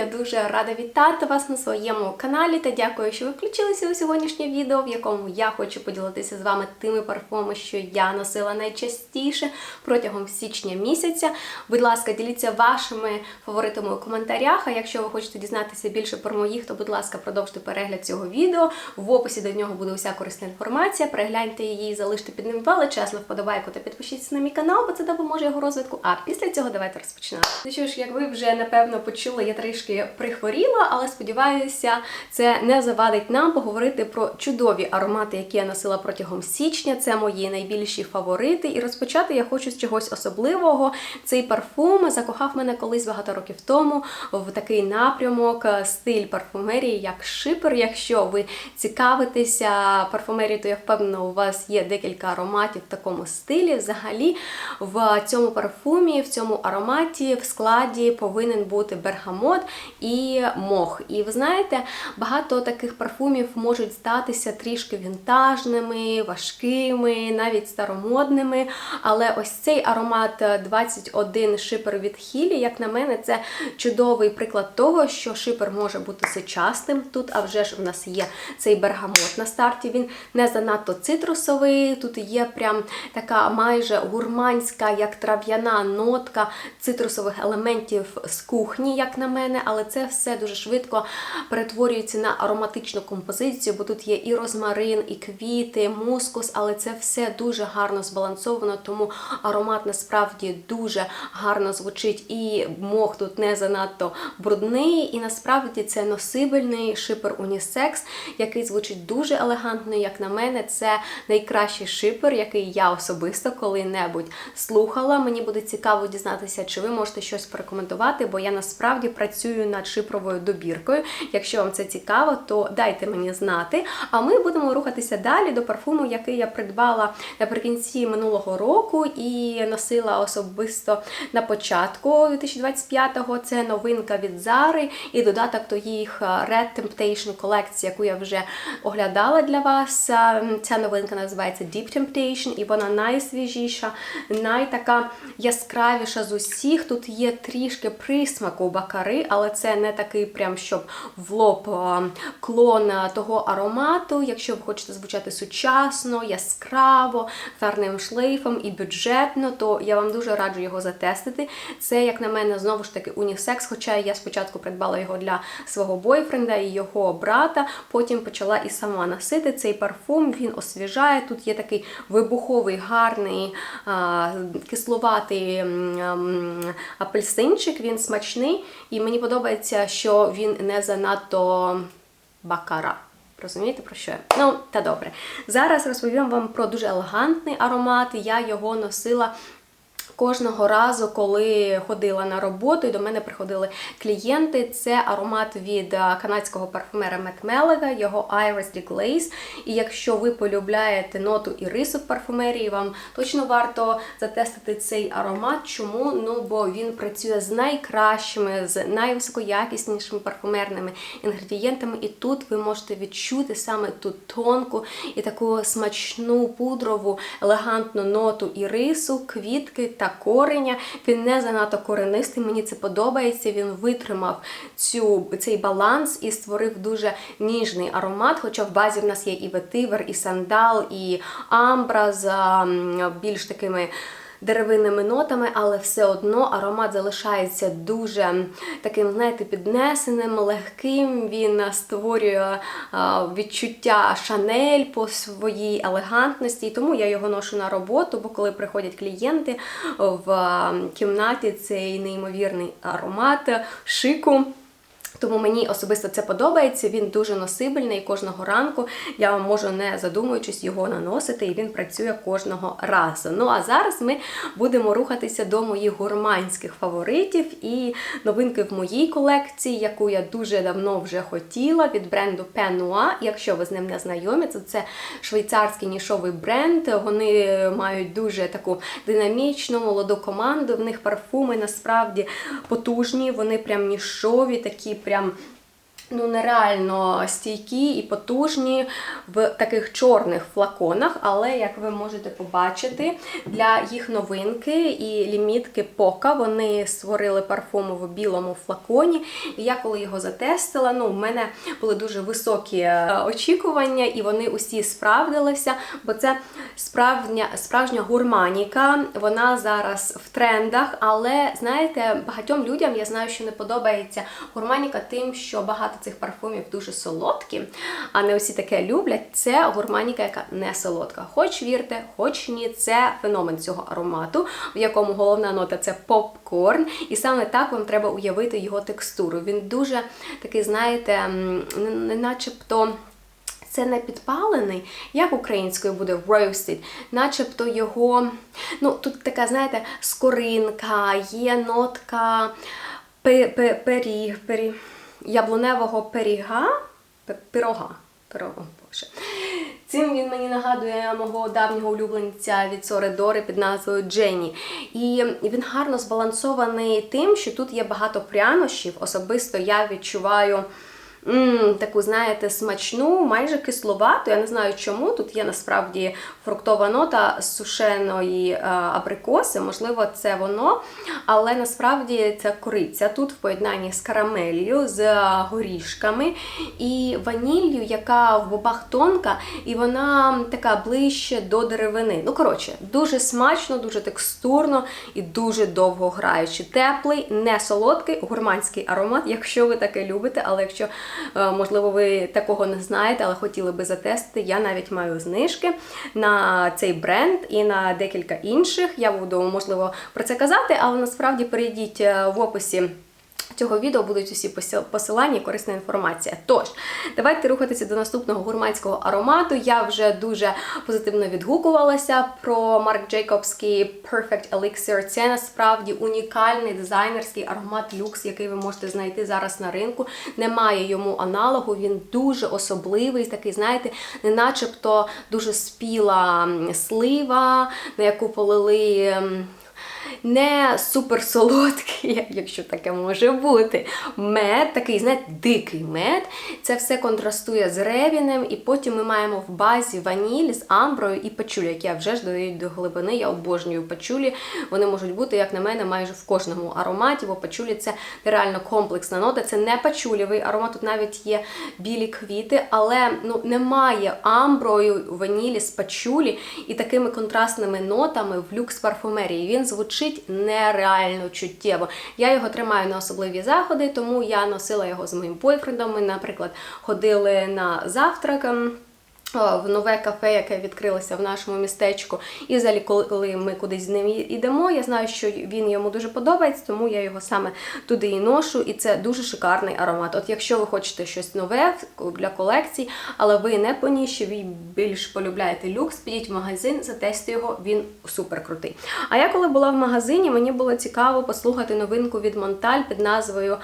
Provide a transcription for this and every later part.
Я дуже рада вітати вас на своєму каналі та дякую, що ви включилися у сьогоднішнє відео, в якому я хочу поділитися з вами тими парфумами, що я носила найчастіше протягом січня місяця. Будь ласка, діліться вашими фаворитами у коментарях. А якщо ви хочете дізнатися більше про моїх, то будь ласка, продовжуйте перегляд цього відео. В описі до нього буде уся корисна інформація. Перегляньте її, залиште під ним величезну вподобайку та підпишіться на мій канал, бо це допоможе його розвитку. А після цього давайте розпочинати. Ну що ж, як ви вже напевно почули, я трішки прихворіла, але сподіваюся, це не завадить нам поговорити про чудові аромати, які я носила протягом січня. Це мої найбільші фаворити. І розпочати я хочу з чогось особливого. Цей парфум закохав мене колись багато років тому в такий напрямок, стиль парфумерії, як шипер. Якщо ви цікавитеся парфумерією, то я впевнена, у вас є декілька ароматів в такому стилі. Взагалі, в цьому парфумі, в цьому ароматі в складі повинен бути бергамот і мох. І ви знаєте, багато таких парфумів можуть здатися трішки вінтажними, важкими, навіть старомодними. Але ось цей аромат 21 шипер від Хілі, як на мене, це чудовий приклад того, що шипер може бути сучасним. Тут, а вже ж в нас є цей бергамот на старті. Він не занадто цитрусовий. Тут є прям така майже гурманська, як трав'яна нотка цитрусових елементів з кухні, як на мене, але це все дуже швидко перетворюється на ароматичну композицію, бо тут є і розмарин, і квіти, мускус, але це все дуже гарно збалансовано, тому аромат насправді дуже гарно звучить, і мох тут не занадто брудний. І насправді це носибельний шипер унісекс, який звучить дуже елегантно, як на мене, це найкращий шипер, який я особисто коли-небудь слухала. Мені буде цікаво дізнатися, чи ви можете щось порекомендувати, бо я насправді працюю над шипровою добіркою. Якщо вам це цікаво, то дайте мені знати. А ми будемо рухатися далі до парфуму, який я придбала наприкінці минулого року і носила особисто на початку 2025-го. Це новинка від Зари і додаток до їх Red Temptation колекції, яку я вже оглядала для вас. Ця новинка називається Deep Temptation, і вона найсвіжіша, найтака яскравіша з усіх. Тут є трішки присмаку бакари, але це не такий прям, щоб в лоб клон того аромату. Якщо ви хочете звучати сучасно, яскраво, гарним шлейфом і бюджетно, то я вам дуже раджу його затестити. Це, як на мене, знову ж таки унісекс, хоча я спочатку придбала його для свого бойфренда і його брата, потім почала і сама носити цей парфум, він освіжає. Тут є такий вибуховий, гарний, кисловатий апельсинчик, він смачний, і мені подобається, що він не занадто бакара. Розумієте, про що я? Ну, та добре. Зараз розповім вам про дуже елегантний аромат. Я його носила. Кожного разу, коли ходила на роботу, і до мене приходили клієнти, це аромат від канадського парфумера Макмелега, його Iris Glaze. І якщо ви полюбляєте ноту і рису в парфумерії, вам точно варто затестити цей аромат. Чому? Ну, бо він працює з найкращими, з найвисокоякіснішими парфумерними інгредієнтами. І тут ви можете відчути саме ту тонку і таку смачну пудрову, елегантну ноту і рису, квітки та кореня. Він не занадто коренистий, мені це подобається. Він витримав цю, цей баланс і створив дуже ніжний аромат. Хоча в базі в нас є і ветивер, і сандал, і амбра з більш такими деревинними нотами, але все одно аромат залишається дуже таким, знаєте, піднесеним, легким. Він створює відчуття шанель по своїй елегантності. І тому я його ношу на роботу, бо коли приходять клієнти в кімнаті цей неймовірний аромат шику. Тому мені особисто це подобається. Він дуже носибельний кожного ранку я вам можу не задумуючись його наносити, і він працює кожного разу. Ну а зараз ми будемо рухатися до моїх гурманських фаворитів і новинки в моїй колекції, яку я дуже давно вже хотіла від бренду Penua. Якщо ви з ним не знайомі, то це швейцарський нішовий бренд. Вони мають дуже таку динамічну, молоду команду. В них парфуми насправді потужні, вони прям нішові, такі прям ну нереально стійкі і потужні в таких чорних флаконах, але як ви можете побачити, для їх новинки і лімітки Пока вони створили парфум в білому флаконі. І я коли його затестила, ну в мене були дуже високі е, очікування, і вони усі справдилися, бо це справжня, справжня гурманіка. Вона зараз в трендах, але знаєте, багатьом людям я знаю, що не подобається гурманіка тим, що багато цих парфумів дуже солодкі, а не усі таке люблять. Це гурманіка, яка не солодка. Хоч вірте, хоч ні, це феномен цього аромату, в якому головна нота це попкорн. І саме так вам треба уявити його текстуру. Він дуже такий, знаєте, не- начебто. Це не підпалений, як українською буде roasted, начебто його, ну тут така, знаєте, скоринка, є нотка пиріг, пиріг, яблуневого пиріга, пирога, пирога, боже. Цим він мені нагадує мого давнього улюбленця від Сори Дори під назвою Дженні. І він гарно збалансований тим, що тут є багато прянощів. Особисто я відчуваю. М, таку, знаєте, смачну, майже кисловату. Я не знаю чому. Тут є насправді фруктова нота з сушеної е, абрикоси, можливо, це воно. Але насправді це кориця тут в поєднанні з карамеллю, з е, горішками і ваніллю, яка в бобах тонка, і вона така ближче до деревини. Ну, коротше, дуже смачно, дуже текстурно і дуже довго граючи. Теплий, не солодкий, гурманський аромат, якщо ви таке любите, але якщо, можливо, ви такого не знаєте, але хотіли би затестити, я навіть маю знижки на цей бренд і на декілька інших. Я буду, можливо, про це казати, але насправді перейдіть е, в описі. Цього відео будуть усі посилання і корисна інформація. Тож, давайте рухатися до наступного гурманського аромату. Я вже дуже позитивно відгукувалася про Марк Джейкобський Perfect Elixir. Це насправді унікальний дизайнерський аромат люкс, який ви можете знайти зараз на ринку. Немає йому аналогу. Він дуже особливий, такий, знаєте, не начебто дуже спіла слива, на яку полили. Не супер солодкий, якщо таке може бути. Мед, такий, знаєте, дикий мед. Це все контрастує з ревінем, і потім ми маємо в базі ваніль з амброю і пачулі, які я вже ж додають до глибини. Я обожнюю пачулі. Вони можуть бути, як на мене, майже в кожному ароматі, бо пачулі це нереально комплексна нота. Це не пачулєвий аромат, тут навіть є білі квіти, але ну, немає амброю ванілі з пачулі і такими контрастними нотами в люкс парфумерії. Він звучить нереально чуттєво. Я його тримаю на особливі заходи, тому я носила його з моїм бойфрендом. Ми, наприклад, ходили на завтрак. В нове кафе, яке відкрилося в нашому містечку, і взагалі, коли ми кудись з ним йдемо, я знаю, що він йому дуже подобається, тому я його саме туди і ношу. І це дуже шикарний аромат. От якщо ви хочете щось нове для колекцій, але ви не по ніші, ви більш полюбляєте люкс, підіть в магазин, затестуйте його, він супер крутий. А я коли була в магазині, мені було цікаво послухати новинку від Монталь під назвою.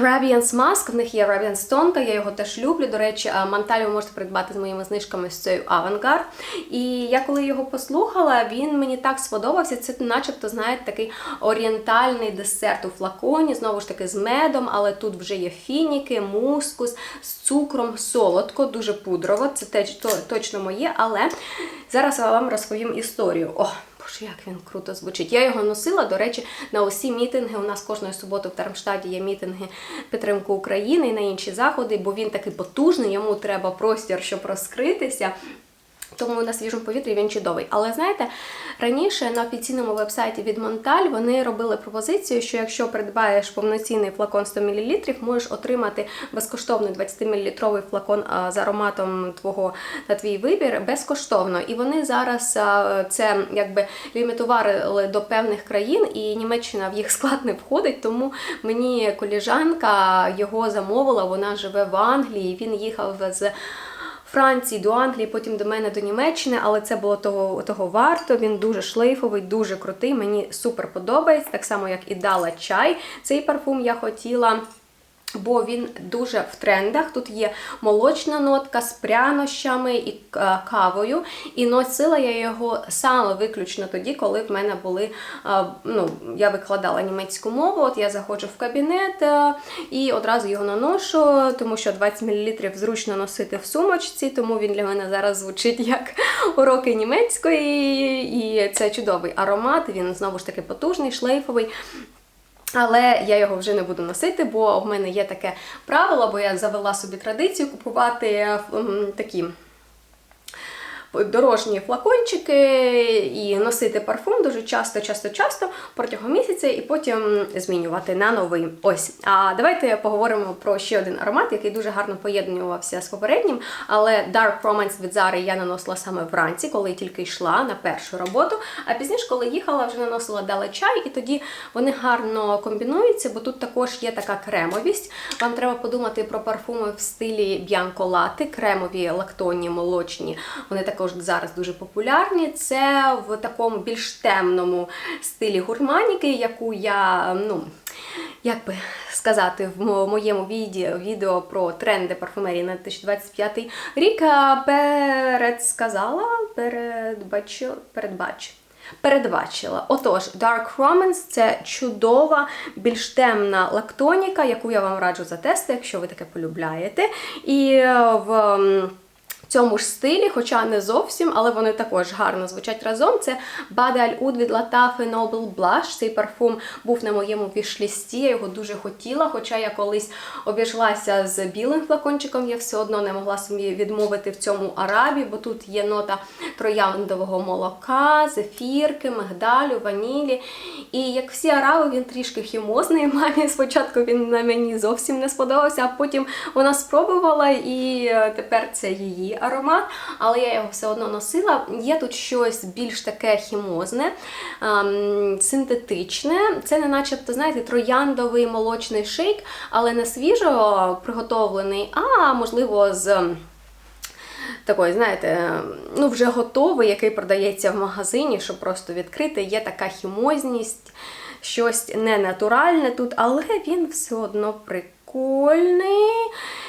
Radiance Mask, в них є Radiance тонка, я його теж люблю. До речі, Манталь ви можете придбати з моїми знижками з цією Avantgarde. І я коли його послухала, він мені так сподобався. Це начебто, знаєте, такий орієнтальний десерт у флаконі, знову ж таки з медом, але тут вже є фініки, мускус з цукром, солодко, дуже пудрово. Це теж точно моє, але зараз я вам розповім історію. О, Боже, як він круто звучить. Я його носила, до речі, на усі мітинги. У нас кожної суботи в Термштаді є мітинги підтримки України і на інші заходи, бо він такий потужний, йому треба простір, щоб розкритися. Тому на свіжому повітрі він чудовий. Але знаєте, раніше на офіційному вебсайті від Монталь вони робили пропозицію, що якщо придбаєш повноцінний флакон 100 мл, можеш отримати безкоштовний 20-мл флакон з ароматом твого на твій вибір безкоштовно. І вони зараз це якби лімітували до певних країн, і Німеччина в їх склад не входить. Тому мені коліжанка його замовила. Вона живе в Англії. Він їхав з. Франції до Англії, потім до мене до Німеччини, але це було того, того варто. Він дуже шлейфовий, дуже крутий. Мені супер подобається, так само як і дала чай. Цей парфум я хотіла. Бо він дуже в трендах. Тут є молочна нотка з прянощами і е, кавою. І носила я його саме виключно тоді, коли в мене були. е, Ну, я викладала німецьку мову. От я заходжу в кабінет е, і одразу його наношу, тому що 20 мл зручно носити в сумочці, тому він для мене зараз звучить як уроки німецької. І це чудовий аромат. Він знову ж таки потужний, шлейфовий. Але я його вже не буду носити, бо в мене є таке правило, бо я завела собі традицію купувати м, такі дорожні флакончики і носити парфум дуже часто, часто, часто протягом місяця, і потім змінювати на новий. Ось. А давайте поговоримо про ще один аромат, який дуже гарно поєднувався з попереднім. Але Dark Romance від Zara я наносила саме вранці, коли тільки йшла на першу роботу. А пізніше, коли їхала, вже наносила дали чай, і тоді вони гарно комбінуються, бо тут також є така кремовість. Вам треба подумати про парфуми в стилі Bianco Latte, кремові, лактонні, молочні. Вони також зараз дуже популярні. Це в такому більш темному стилі гурманіки, яку я, ну. Як би сказати, в моєму відео, відео про тренди парфумерії на 2025 рік передсказала, передбачила, передбач. Передбачила. Отож, Dark Romance це чудова, більш темна лактоніка, яку я вам раджу затестити, якщо ви таке полюбляєте. І е, в цьому ж стилі, хоча не зовсім, але вони також гарно звучать разом. Це Bade Al Oud від Lattafe Noble Blush. Цей парфум був на моєму вішлісті, я його дуже хотіла. Хоча я колись обійшлася з білим флакончиком, я все одно не могла собі відмовити в цьому арабі, бо тут є нота трояндового молока, зефірки, мигдалю, ванілі. І як всі араби, він трішки хімозний. Мамі спочатку він на мені зовсім не сподобався, а потім вона спробувала, і е, тепер це її аромат. Але я його все одно носила. Є тут щось більш таке хімозне, ем, синтетичне. Це не начебто, знаєте, трояндовий молочний шейк, але не свіжо приготовлений, а можливо з. Такий, знаєте, ну вже готовий, який продається в магазині, щоб просто відкрити. Є така хімозність, щось ненатуральне тут, але він все одно прикольний.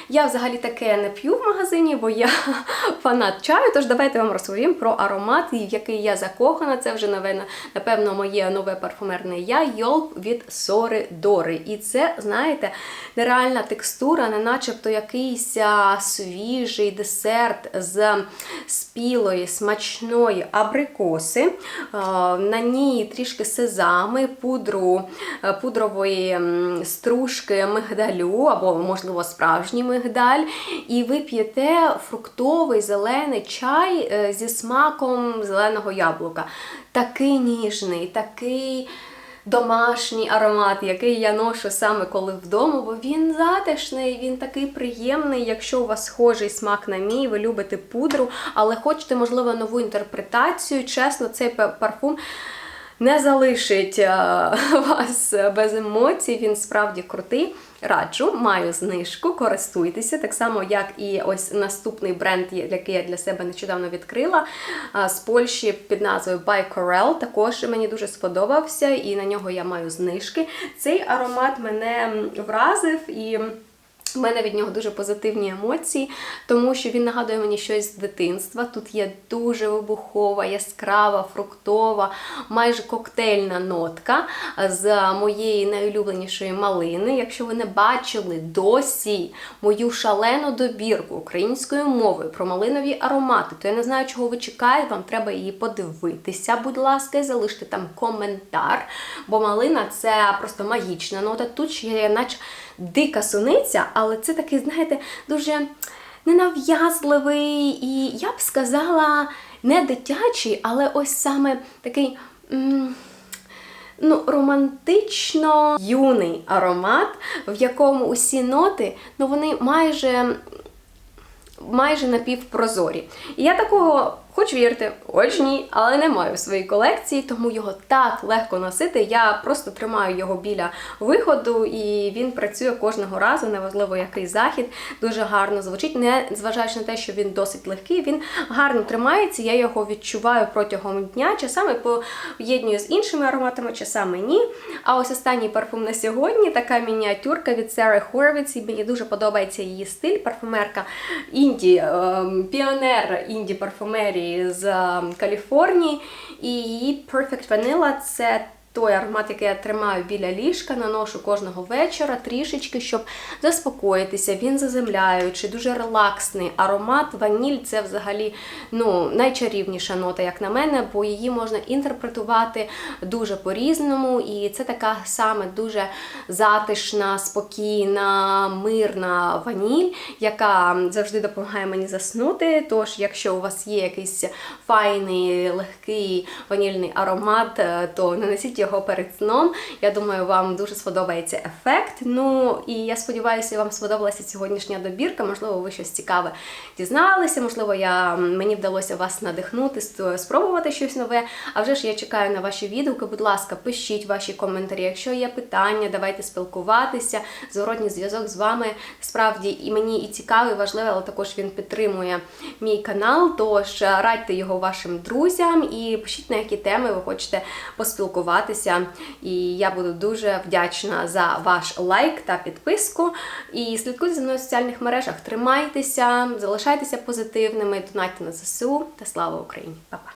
Я взагалі таке не п'ю в магазині, бо я фанат чаю. Тож давайте вам розповім про аромат, в який я закохана. Це вже напевно, напевно моє нове парфумерне я Йолп від Сори Дори. І це, знаєте, нереальна текстура, не начебто якийсь свіжий десерт з спілої, смачної абрикоси. На ній трішки сезами, пудру, е, пудрової стружки мигдалю, або, можливо, справжній мигдаль. І ви п'єте фруктовий зелений чай е, зі смаком зеленого яблука. Такий ніжний, такий домашній аромат, який я ношу саме коли вдома, бо він затишний, він такий приємний. Якщо у вас схожий смак на мій, ви любите пудру, але хочете, можливо, нову інтерпретацію. Чесно, цей парфум. Не залишить е, вас без емоцій, він справді крутий. Раджу, маю знижку, користуйтеся, так само, як і ось наступний бренд, який я для себе нещодавно відкрила з Польщі під назвою By Corel. Також мені дуже сподобався, і на нього я маю знижки. Цей аромат мене вразив і. У мене від нього дуже позитивні емоції, тому що він нагадує мені щось з дитинства. Тут є дуже вибухова, яскрава, фруктова, майже коктейльна нотка з моєї найулюбленішої малини. Якщо ви не бачили досі мою шалену добірку українською мовою про малинові аромати, то я не знаю, чого ви чекаєте. Вам треба її подивитися, будь ласка, і залиште там коментар. Бо малина це просто магічна нота. Тут ще є, наче дика суниця, але це такий, знаєте, дуже ненав'язливий і я б сказала, не дитячий, але ось саме такий. м, Ну, романтично юний аромат, в якому усі ноти, ну вони майже майже напівпрозорі. І я такого Хоч вірте, хоч ні, але не маю в своїй колекції, тому його так легко носити. Я просто тримаю його біля виходу, і він працює кожного разу, неважливо який захід. Дуже гарно звучить, не зважаючи на те, що він досить легкий, він гарно тримається. Я його відчуваю протягом дня, часами поєднюю з іншими ароматами, часами ні. А ось останній парфум на сьогодні така мініатюрка від Sarah Horvitz, і мені дуже подобається її стиль. Парфумерка інді, ем, піонер інді парфумерії з ем, Каліфорнії. І Perfect Vanilla це той аромат, який я тримаю біля ліжка, наношу кожного вечора трішечки, щоб заспокоїтися. Він заземляючий, дуже релаксний аромат. Ваніль це взагалі ну, найчарівніша нота, як на мене, бо її можна інтерпретувати дуже по-різному. І це така саме дуже затишна, спокійна, мирна ваніль, яка завжди допомагає мені заснути. Тож, якщо у вас є якийсь файний, легкий ванільний аромат, то нанесіть його перед сном. Я думаю, вам дуже сподобається ефект. Ну і я сподіваюся, вам сподобалася сьогоднішня добірка. Можливо, ви щось цікаве дізналися. Можливо, я, мені вдалося вас надихнути, спробувати щось нове. А вже ж я чекаю на ваші відгуки. Будь ласка, пишіть ваші коментарі. Якщо є питання, давайте спілкуватися. Зворотній зв'язок з вами справді і мені і цікавий, і важливий, але також він підтримує мій канал. Тож радьте його вашим друзям і пишіть на які теми ви хочете поспілкуватися. І я буду дуже вдячна за ваш лайк та підписку. І слідкуйте за мною в соціальних мережах. Тримайтеся, залишайтеся позитивними, донайте на ЗСУ та слава Україні! Па-па!